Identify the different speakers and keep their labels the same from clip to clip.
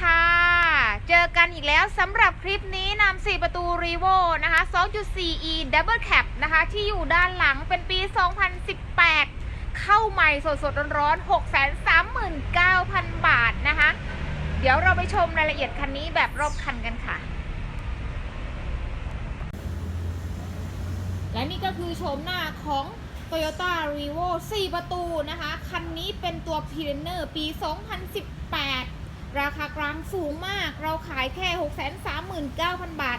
Speaker 1: ค่ะ เจอกันอีกแล้วสำหรับคลิปนี้นำ4ประตู r e v o นะคะ 2.4e Double Cab นะคะ ที่อยู่ด้านหลังเป็นปี 2018 เข้าใหม่สดสดๆร้อนๆ639,000 บาทนะคะ เดี๋ยวเราไปชมรายละเอียดคันนี้แบบรอบคันกันค่ะ และนี่ก็คือโฉมหน้าของ Toyota r e v o 4 ประตูนะคะ คันนี้เป็นตัว p i r e n e r ปี 2018 ราคากลางสูงมาก เราขายแค่ 639,000 บาท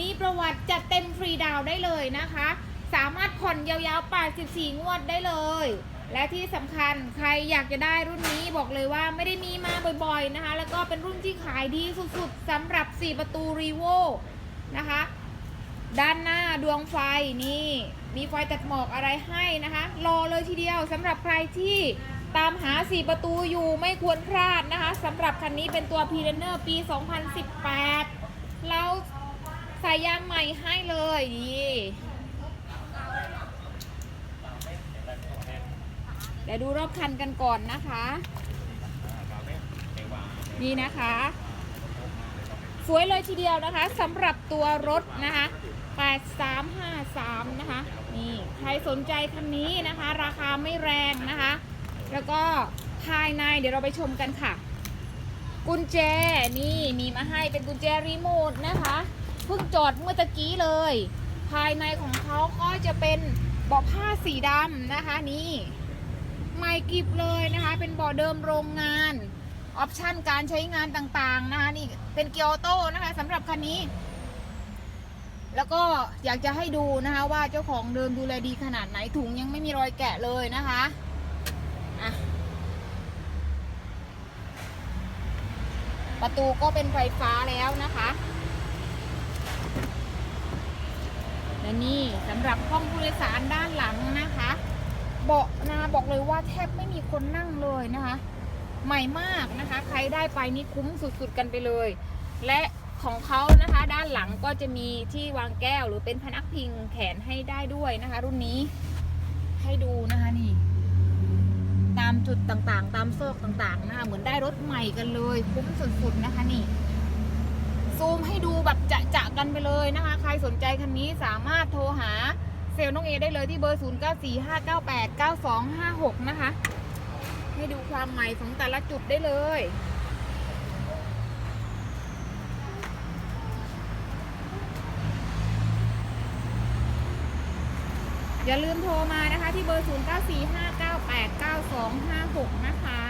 Speaker 1: มีประวัติจัดเต็มฟรีดาวได้เลยนะคะ สามารถผ่อนยาวๆ 84 งวดได้เลย และที่สำคัญใครอยากจะได้รุ่นนี้บอกเลยว่าไม่ได้มีมาบ่อยๆนะคะ แล้วก็เป็นรุ่นที่ขายดีสุดๆสำหรับ 4 ประตู r e v o นะคะ ด้านหน้าดวงไฟนี่ มีไฟตัดหมอกอะไรให้นะคะ รอเลยทีเดียวสำหรับใครที่ ตามหา 4 ประตูอยู่ไม่ควรพลาดนะคะสำหรับคันนี้เป็นตัว p ีเ r เนอร์ปี 2018 เราใส่ยางใหม่ให้เลยนี่เดี๋ยวดูรอบคันกันก่อนนะคะ นี่นะคะ สวยเลยทีเดียวนะคะสำหรับตัวรถนะคะ8353 นะคะ นี่ ใครสนใจคันนี้นะคะ ราคาไม่แรงนะคะ แล้วก็ภายในเดี๋ยวเราไปชมกันค่ะ กุญแจนี่มีมาให้เป็นกุญแจรีโมทนะคะเพิ่งจอดเมื่อตะกี้เลย ภายในของเขาก็จะเป็นเบาะผ้าสีดำนะคะนี่ใหม่กริบเลยนะคะ เป็นเบาะเดิมโรงงานออปชันการใช้งานต่างๆนะคะนี่เป็นเกียร์โต้นะคะสำหรับคันนี้ แล้วก็อยากจะให้ดูนะคะว่าเจ้าของเดิมดูแลดีขนาดไหนถุงยังไม่มีรอยแกะเลยนะคะ อะ ประตูก็เป็นไฟฟ้าแล้วนะคะและนี่สำหรับห้องผู้โดยสารด้านหลังนะคะเบาะนาบอกเลยว่าแทบไม่มีคนนั่งเลยนะคะ ใหม่มากนะคะ ใครได้ไปนี่คุ้มสุดๆกันไปเลย และของเขานะคะด้านหลังก็จะมีที่วางแก้วหรือเป็นพนักพิงแขนให้ได้ด้วยนะคะ รุ่นนี้ให้ดูามจุดต่างๆ ตามซอกต่างๆนะคะเหมือนได้รถใหม่กันเลยคุ้มสุดๆนะคะนี่ ซูมให้ดูแบบจะๆกันไปเลยนะคะ ใครสนใจคันนี้สามารถโทรหาเซลล์น้องเอได้เลยที่เบอร์ 0945989256 นะคะ ให้ดูความใหม่ของแต่ละจุดได้เลยอย่าลืมโทรมานะคะที่เบอร์ 0945989256 นะคะ